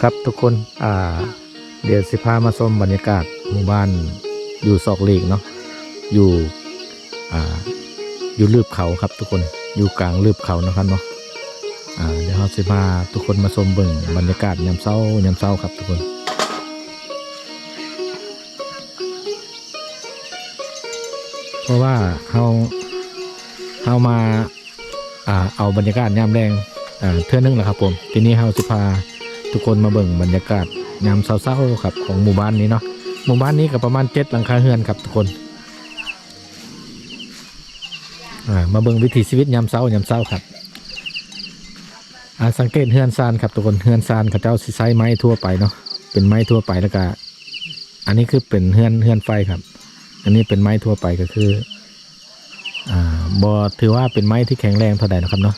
ครับทุกคนอ่าเดี๋ยวสิพามาชมบรรยากาศหมู่บ้านอยู่ซอกเลกเนาะอยู่อ่าอยู่ลืบเขาครับทุกคนอยู่กลางลืบเขานะครับเนาะอ่าเดี๋ยวเราสิพาทุกคนมาชมเบิ่งบรรยากาศยามเช้ายามเช้าครับทุกคนเพราะว่าเราเรามาอ่าเอาบรรยากาศยามแรงอ่าเทื่อนึงแหละครับผม ทีนี้เราสิพา ทุกคนมาเบิ่งบรรยากาศยามเช้าๆครับของหมู่บ้านนี้เนาะหมู่บ้านนี้ก็ประมาณเจ็ดหลังคาเรือนครับทุกคนมาเบิ่งวิถีชีวิตยามเช้ายามเช้าครับอ่าสังเกตเฮือนซานครับทุกคนเฮือนซานเขาเจ้าใช้ไม้ทั่วไปเนาะเป็นไม้ทั่วไปแล้วก็อันนี้คือเป็นเฮือนเฮือนไฟครับ อันนี้เป็นไม้ทั่วไปก็คืออ่าบอถือว่าเป็นไม้ที่แข็งแรงเท่าใดนะครับเนาะ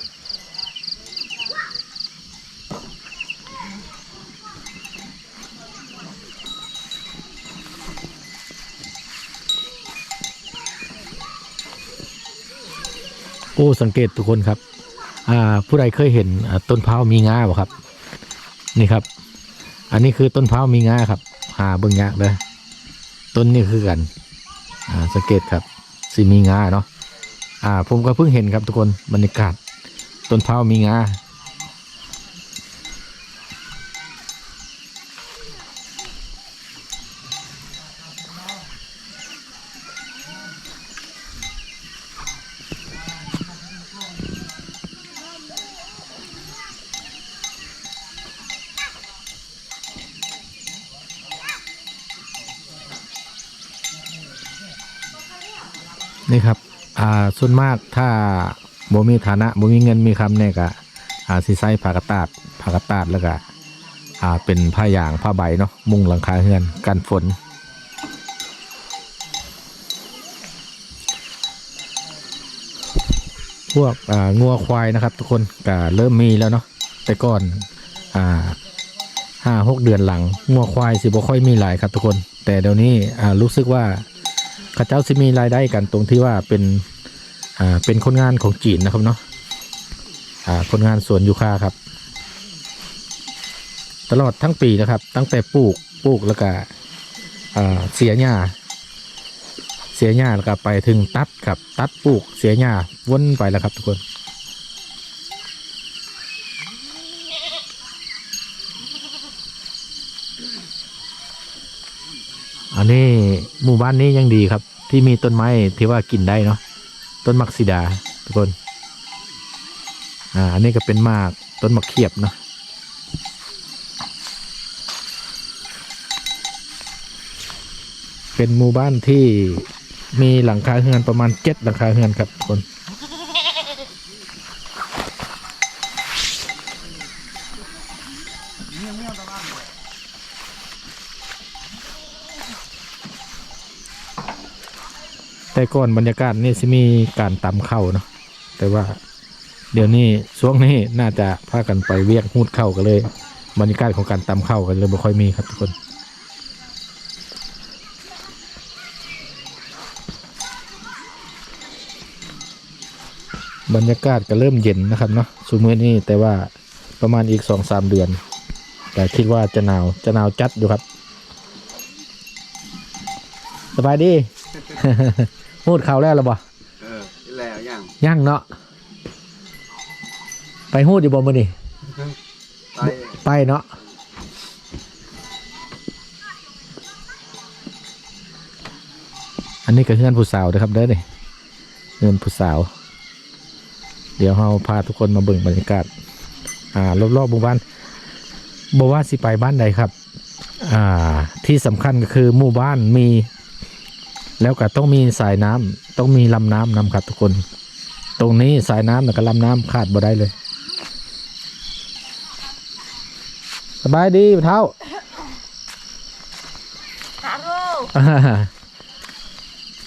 อ้สังเกตทุกคนครับ อ่า ผู้ใดเคยเห็นต้นพร้าวมีงาบ่ครับ นี่ครับ อันนี้คือต้นพร้าวมีงาครับ หาเบิ่งยากเลยต้นนี้คือกัน อ่า สังเกตครับสีมีงาเนาะอ่า ผมก็เพิ่งเห็นครับทุกคนบรรยากาศต้นพร้าวมีงา นี่ครับอ่าส่วนมากถ้าบ่มีฐานะบ่มีเงินมีคำเนี่ยก็อ่าสิใส่ผ้ากระตาดผ้ากระตาดแล้วก็อ่าเป็นผ้าย่างผ้าใบเนาะมุงหลังคาเฮือนกันฝนพวกอ่างัวควายนะครับ ทุกคนก็เริ่มมีแล้วเนาะแต่ก่อนอ่าห้าหกเดือนหลังงัวควายสิบ่ค่อยมีหลายครับทุกคน แต่เดี๋ยวนี้อ่ารู้สึกว่า ข้าเจ้าสิมีรายได้กันตรงที่ว่าเป็นอ่าเป็นคนงานของจีนนะครับเนาะอ่าคนงานสวนยูคาครับ ตลอดทั้งปีนะครับ ตั้งแต่ปลูกปลูกแล้วก็อ่าเสียหญ้าเสียหญ้าแล้วก็ไปถึงตัดครับตัดปลูกเสียหญ้าวนไปแล้วครับทุกคน อันนี้หมู่บ้านนี้ยังดีครับ ที่มีต้นไม้ที่ว่ากินได้เนาะต้นมักซิดาทุกคน อ่าอันนี้ก็เป็นมากต้นมะเขียบเนาะเป็นหมู่บ้านที่มีหลังคาเฮือนประมาณเจ็ดหลังคาเฮือนครับทุกคน แต่ก่อนบรรยากาศนี่สิมีการตำเข้าเนาะแต่ว่าเดี๋ยวนี้ช่วงนี้น่าจะพากันไปเวียกหูดเข้ากันเลย บรรยากาศของการตำเข้ากันเลยไม่ค่อยมีครับทุกคนบรรยากาศก็เริ่มเย็นนะครับเนาะสูมือนี้แต่ว่าประมาณอีกสองสามเดือน แต่คิดว่าจะหนาวจะหนาวจัดอยู่ครับ สบายดี พูดเขาวแล้วหรือบ่เออแล้วยังยังเนาะไปหูดอยู่บ่มื้อนี่ไปไปเนาะอันนี้ก็เฮือนผู้สาวนะครับเด้อนี่เฮือนผู้สาว เดี๋ยวเราพาทุกคนมาเบิ่งบรรยากาศอ่ารอบๆหมู่บ้านบอกว่าสิไปบ้านใดครับ อ่าที่สำคัญก็คือหมู่บ้านมี แล้วก็ต้องมีสายน้ำต้องมีลำน้ำนำครับทุกคน ตรงนี้สายน้ำแล้วก็ลำน้ำขาดบ่ได้เลย สบายดีเท้าฮัลโหลอ่า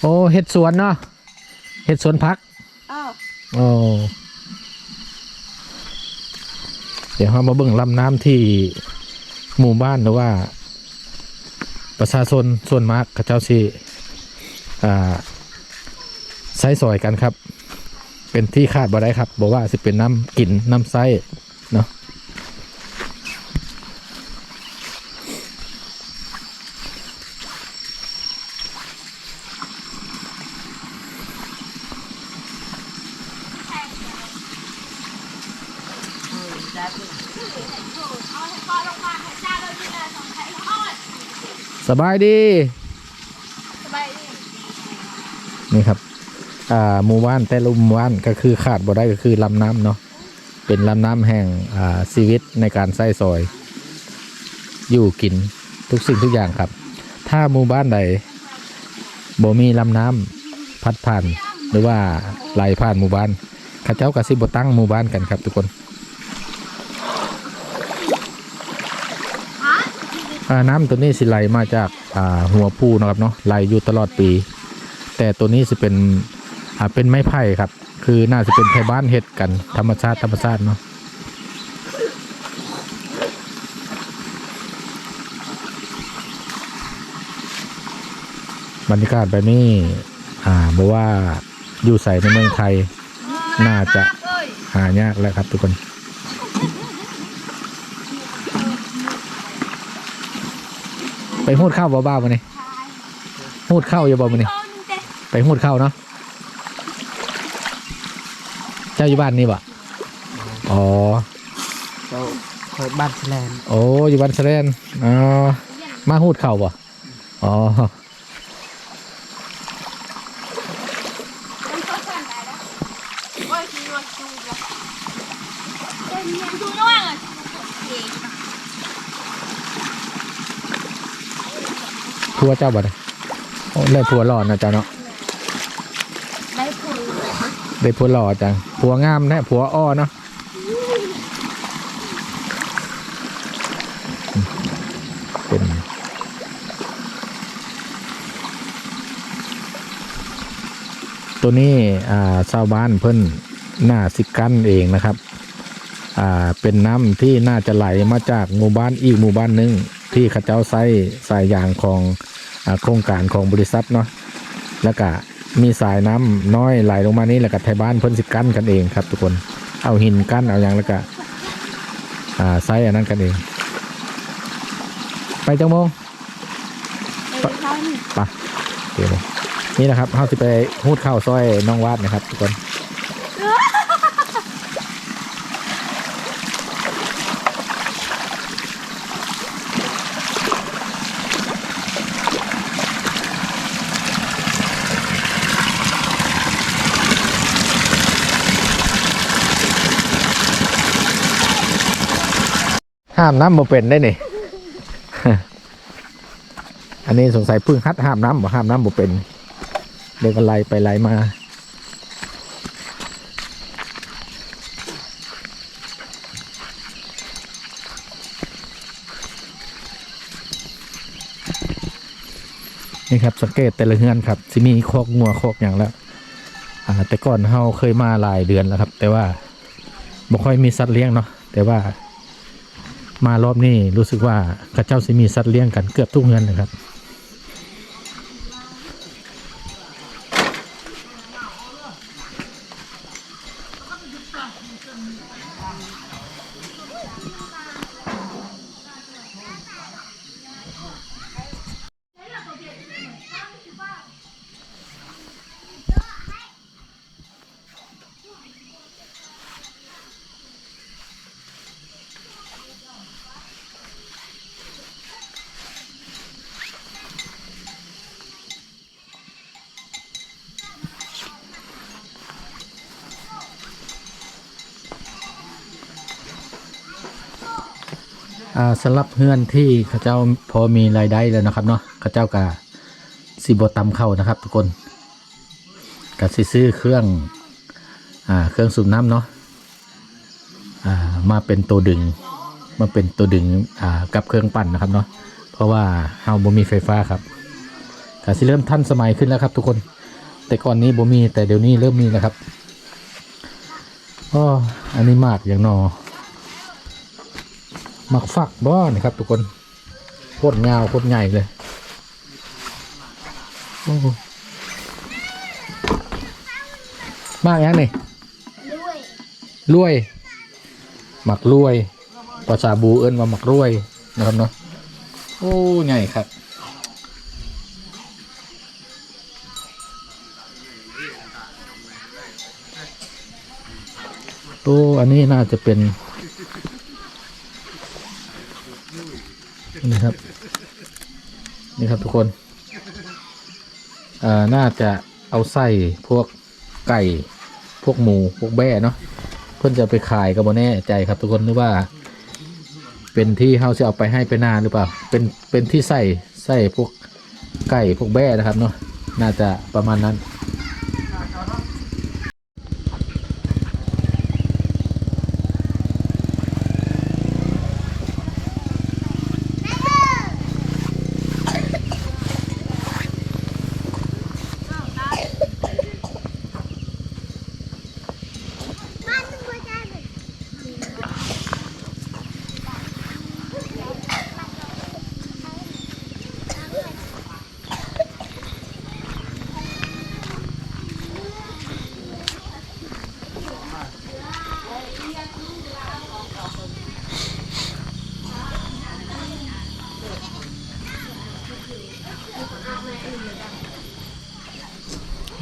โอ้เห็ดสวนเนาะเห็ดสวนพักอ้าวโอ้เดี๋ยวเรามาเบิ่งลำน้ำที่หมู่บ้านหรือว่า ประชาชนส่วนมากเขาเจ้าสิ ไซอยกันครับ เป็นที่คาดบ่ได้ครับบอกว่าสิเป็นน้ำกลิ่นน้ำไส้เนาะสบายดี นี่ครับอ่าหมู่บ้านแต่ละหมู่บ้านก็คือขาดบ่ได้ก็คือลำน้ำเนาะเป็นลำน้ำแห่งอ่าชีวิตในการใส่ซอย อยู่กินทุกสิ่งทุกอย่างครับ ถ้าหมู่บ้านใดบ่มีลำน้ำพัดผ่านหรือว่าไหลผ่านหมู่บ้านข้าเจ้าก็สิบตั้งหมู่บ้านกันครับ ทุกคนน้ำตัวนี้สิไหลมาจากอ่าหัวผู้นะครับเนาะไหลอยู่ตลอดปี แต่ตัวนี้จะเป็นอ่าเป็นไม้ไผ่ครับ คือน่าจะเป็นไผ่บ้านเห็ดกัน ธรรมชาติธรรมชาติเนาะบรรยากาศแบบนี้อ่าบอกว่าอยู่ใส่ในเมืองไทย น่าจะหายากแล้วครับทุกคนไปหูดข้าวบ้าๆมาเนี่ยหูดข้าวอย่าบอกมาเนี่ยโตนึง ไปหูดเข้าเนาะเจ้าอยู่บ้านนี่บ่อ๋อเจ้าคอยบ้านแลนโอ้อยู่บ้านแสดนอ๋อมาหูดเข้าบ่อ๋อมันก็สั่นได้แล้วโอ้ยคือรถจูบแล้วเป็นยังจูน้อยอะเก่งผัวเจ้าบ่เนี่ยโอ้ได้ผัวหล่อนะเจ้าเนาะได้ผล ได้ผัวหล่อจังผัวงามแน่ผัวอ้อเนาะเป็นตัวนี้อ่าชาวบ้านเพิ่นหน้าสิกั้นเองนะครับอ่าเป็นน้ำที่น่าจะไหลมาจากหมู่บ้านอีกหมู่บ้านหนึ่งที่เข้าเจ้าใช้สายยางของอโครงการของบริษัทเนาะแล้วก็ มีสายน้ำน้อยไหลลงมานี่แล้วก็ไทยบ้านเพิ่นสิกั้นกันเองครับ ทุกคนเอาหินกั้นเอาอย่างแล้วก็อ่าไซอันนั้นกันเอง ไปจังโมงเออเขานี่ไปเดี๋ยวเลยนี่นะครับเขาจะไปหูดข้าวซอยน้องวาดนะครับ ทุกคน ห้ามน้ำบ่เป็นได้นี่อันนี้สงสัยพึ่งฮัดห้ามน้ำบ่ห้ามน้ำบ่เป็น เดินกันไล่ไปไล่มา นี่ครับสังเกตแต่ละเฮือนครับสิมีคอกงัวคอกอย่างแล้วอ่าแต่ก่อนเฮาเคยมาหลายเดือนแล้วครับ แต่ว่าบ่ค่อยมีสัตว์เลี้ยงเนาะแต่ว่า มารอบนี้รู้สึกว่าข้าเจ้าสิมีสัตว์เลี้ยงกันเกือบทุกเฮือนะครับาสำหรับเฮือนที่ข้าเจ้าพอมีรายได้แล้วนะครับเนาะข้าเจ้ากะสิบตำเข้านะครับ ทุกคนก็สิซื้อเครื่องอ่าเครื่องสูบน้ำเนาะอ่ามาเป็นตัวดึงมาเป็นตัวดึงอ่ากับเครื่องปั่นนะครับเนาะเพราะว่าเฮาบ่มีไฟฟ้าครับก็สิเริ่มทันสมัยขึ้นแล้วครับ ทุกคน แต่ก่อนนี้บ่มีแต่เดี๋ยวนี้เริ่มมีแล้วครับอ๋ออันนี้มากอย่างนอ มักฝักบ่นี่ครับ ทุกคนโคตรยาวโคตรใหญ่เลยโอ้โหมากยังนี่รวยหมักรวยภาษาบูเอิ้นว่าหมักรวยนะครับเนาะโอ้ใหญ่ครับโอ้อันนี้น่าจะเป็น นี่ครับ นี่ครับทุกคนเอ่อน่าจะเอาไส้พวกไก่พวกหมูพวกแบ่เนาะเพื่อนจะไปขายก็บ่แน่ใจครับทุกคนหรือว่า เป็นที่เฮาจะเอาไปให้ไปนานหรือเปล่า เป็นเป็นที่ใส่ใส่พวกไก่พวกแบ่นะครับเนาะน่าจะประมาณนั้น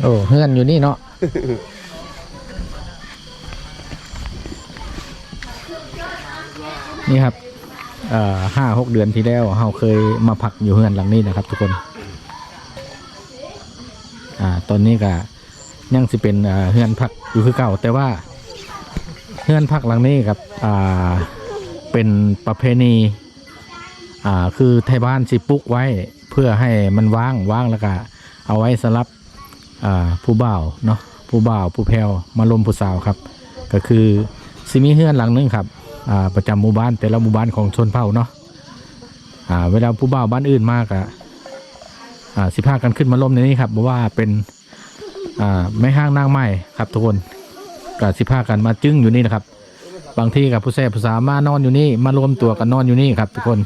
โอ้เฮือนอยู่นี่เนาะนี่ครับห้าหกเดือนที่แล้วเราเคยมาพักอยู่เฮือนหลังนี้นะครับ ทุกคน อ่า ตอนนี้ก็ยังสิเป็นเฮือนพักอยู่คือเก่า แต่ว่าเฮือนพักหลังนี้ครับ อ่า เป็นประเพณี อ่า คือไทยบ้านสิปุกไว้เพื่อให้มันว่างว่างแล้วก็เอาไว้สำหรับ ผู้บ่าวเนาะผู้บ่าวผู้แพรวมาลมผู้สาวครับ ก็คือซิมีเฮือนหลังนึงครับประจำหมู่บ้านแต่ละหมู่บ้านของชนเผ่าเนาะเวลาผู้บ่าวบ้านอื่นมากอะอ่าสิพากันขึ้นมาลมในนี้ครับเพราะว่าเป็นไม่ห้างนางไม้ครับทุกคนก็สิพากันมาจึ้งอยู่นี่นะครับ บางที่กับผู้แซ่ผู้สาวมานอนอยู่นี่มารวมตัวกันนอนอยู่นี่ครับทุกคน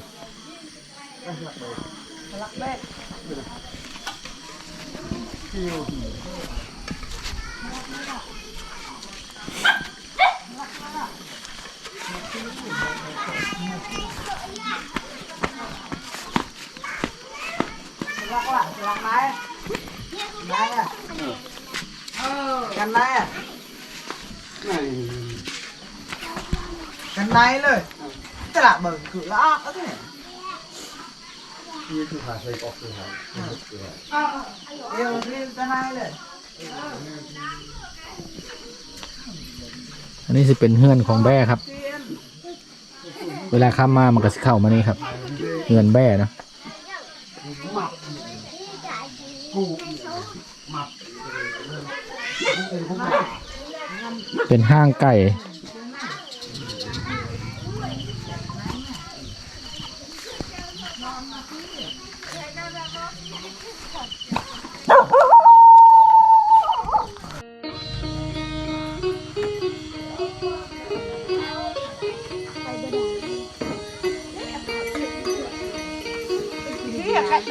ไหนอะกันไหนเลยจะละเบิ่งคือละอ้อเนี่ย นี่คื คือหาใส่ออกคือหาเดี๋ยวนี่กันไหนเลยอันนี้สิเป็นเฮือนของแบ่ครับ เวลาข้ามมามันก็สิเข้ามานี่ครับเฮือนแบ่นะเป็นห้างไก่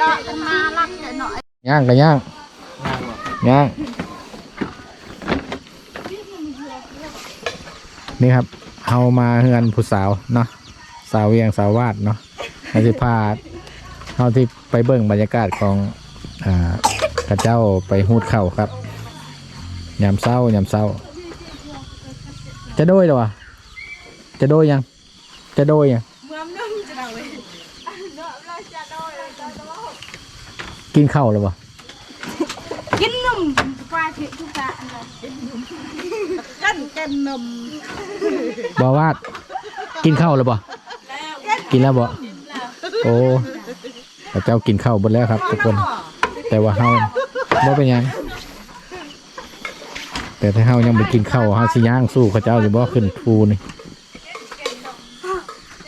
ดอกกันมาลักกันหน่อยย่างกันย่างย่างนี่ครับเฮามาเฮือนผู้สาวเนาะสาวเวียงสาววาดเนาะเราจะพาเฮาที่ไปเบิ่งบรรยากาศของอ่าพระเจ้าไปหูดเข่าครับยามเศร้ายามเศร้า จะโดยหรอวะจะโดยยัง จะโดยยังจะเอาไว้เนาะเราจะโดยจะโดย กินข้าวหรือวะกินนมปลาเผ็ดทุกอย่างเลยกันกันนมบอวาดกินข้าวหรือวะกินแล้วบ่โอ้พระเจ้ากินข้าวหมดแล้วครับ ทุกคน แต่ว่าเฮาบ่เป็นหยังแต่ถ้าเฮายังไปกินข้าวเฮาสิย่างสู้เขาเจ้าสิบ่ขึ้นภูนี่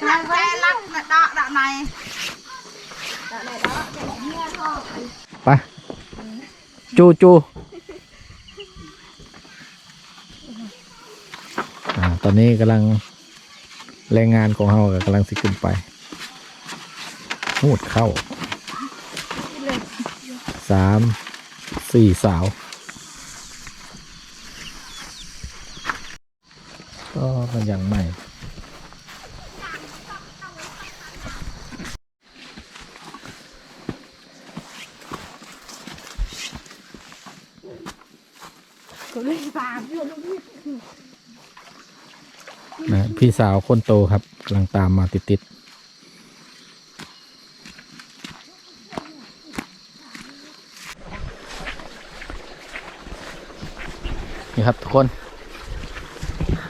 นางแว่ลักนะดอกดอกไหน ไป จูจูอ่าตอนนี้กำลังแรงงานของเฮาก็กำลังสิขึ้นไปหูดเข้าสามสี่สาวก็มันยังใหม่ พี่สาวคนโตครับกำลังตามมาติดๆนี่ครับ ทุกคน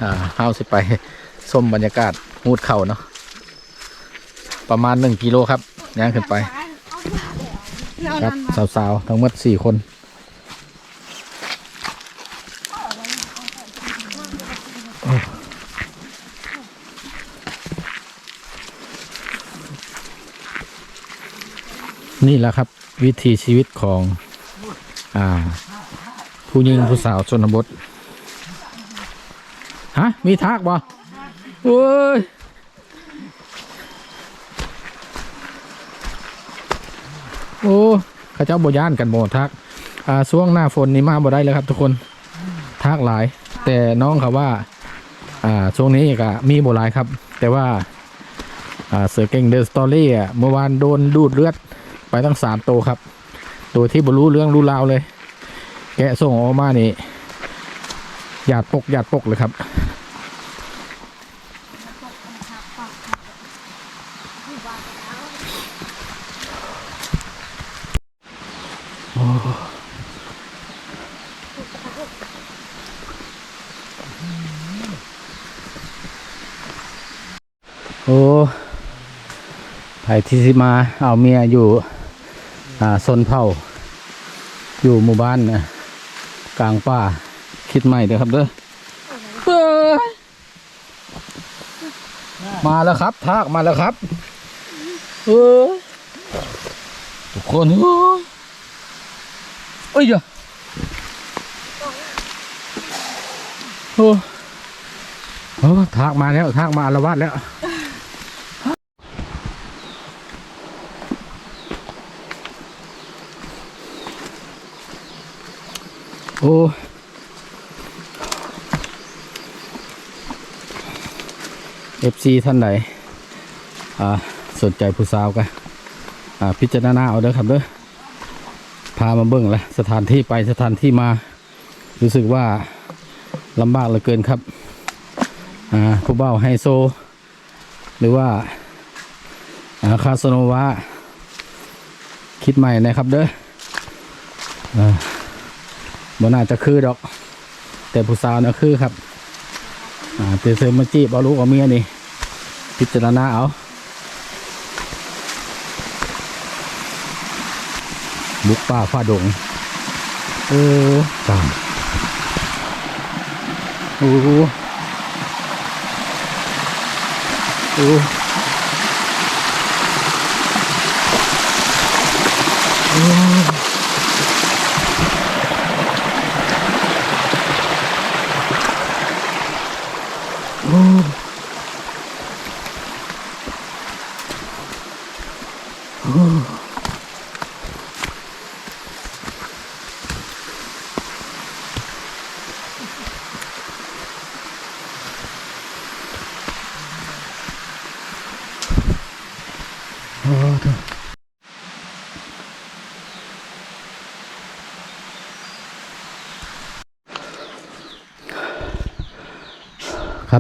อ่าเฮาสิไปส้มบรรยากาศมูดเข่าเนาะประมาณหนึ่งกิโลครับย่างขึ้นไป ครับ สาวๆ ทั้งหมดสี่คน นี่แหละครับ วิถีชีวิตของอ่า ผู้หญิงผู้สาวชนบทฮะมีทากบ่โอ้ยโอ้ข้าเจ้าบย่านกันหมดทักอ่าช่วงหน้าฝนนี่มาบ่ได้เลยครับ ทุกคนทักหลาย แต่น้องเขาว่า อ่าช่วงนี้ก็มีบ่หลายครับ แต่ว่าอ่าเสือเก่งเดอะสตอรี่อะเมื่อวานโดนดูดเลือด ไปตั้งสามตัวครับโดยที่บรู้เรื่องรู้ราวเลย แกะส่งออกมานี่หยาดปกหยาดปกเลยครับโอ้ไผที่สิมาเอาเมียอยู่ อ่าซนเผาอยู่หมู่บ้านนะกลางป่าคิดใหม่เด้อครับเด้อเอ้ยมาแล้วครับ ทากมาแล้วครับเออทุกคนเอ้ยเอ้ยเดี๋ยวโอ้โอ้ทากมาแล้วทากมาอาละวาดแล้ว โอ้เอฟซีท่านใดอ่าสนใจผู้สาวกันอ่าพิจารณาเอาเด้อครับเด้อพามาเบิ่งละสถานที่ไปสถานที่มา รู้สึกว่าลำบากเหลือเกินครับอ่าผู้เบ้าไฮโซ หรือว่าอ่าคาสโนวาคิดใหม่นะครับเด้ออ่า บ่น่าจะคือดอก แต่ผู้สาวนะคือครับ อ่าเตเซอมาจีบเอาลูกเอาเมียนี่ พิจารณาเอาบุกป่าฝ่าดง เออตามโอ้โหโอ้โอ้โอ้โอ้โอ้เถอะ ครั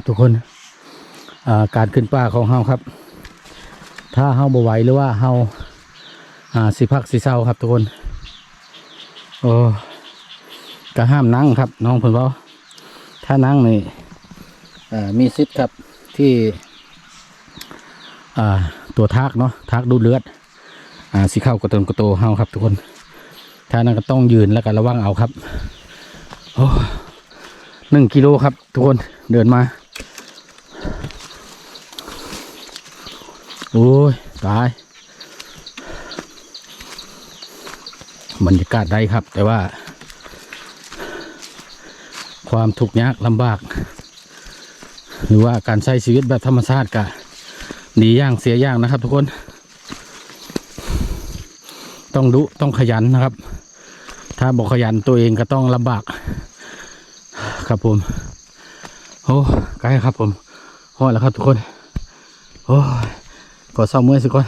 บทุกคนาการขึ้นป่าของเฮาครับ ถ้าเฮาบ่ไหวหรือว่าเฮาาสิพักสิเศร้าครับทุกคนโอ้ก็ห้ามนั่งครับน้องเพิ่นเว้าถ้านั่งนี่มีสิทธิ์ครับที่อ่า ตัวทากเนาะทากดูดเลือด อ่าสิเข้ากระตนกระโตเฮาครับ ทุกคนถ้านั้นก็ต้องยืนแล้วก็ระวังเอาครับโอ้หนึ่งกิโลครับ ทุกคนเดินมาโอ้ยตายบรรยากาศได้ครับ แต่ว่า ความทุกข์ยากลำบาก หรือว่าการใช้ชีวิตแบบธรรมชาติกะ ดีอย่างเสียอย่างนะครับ ทุกคน ต้องดุต้องขยันนะครับ ถ้าบอกขยันตัวเองก็ต้องลำบาก ครับผมโอ้ใกล้ครับผมพอแล้วครับทุกคน โอ้ก็เศร้าเมื่อยสิก่อน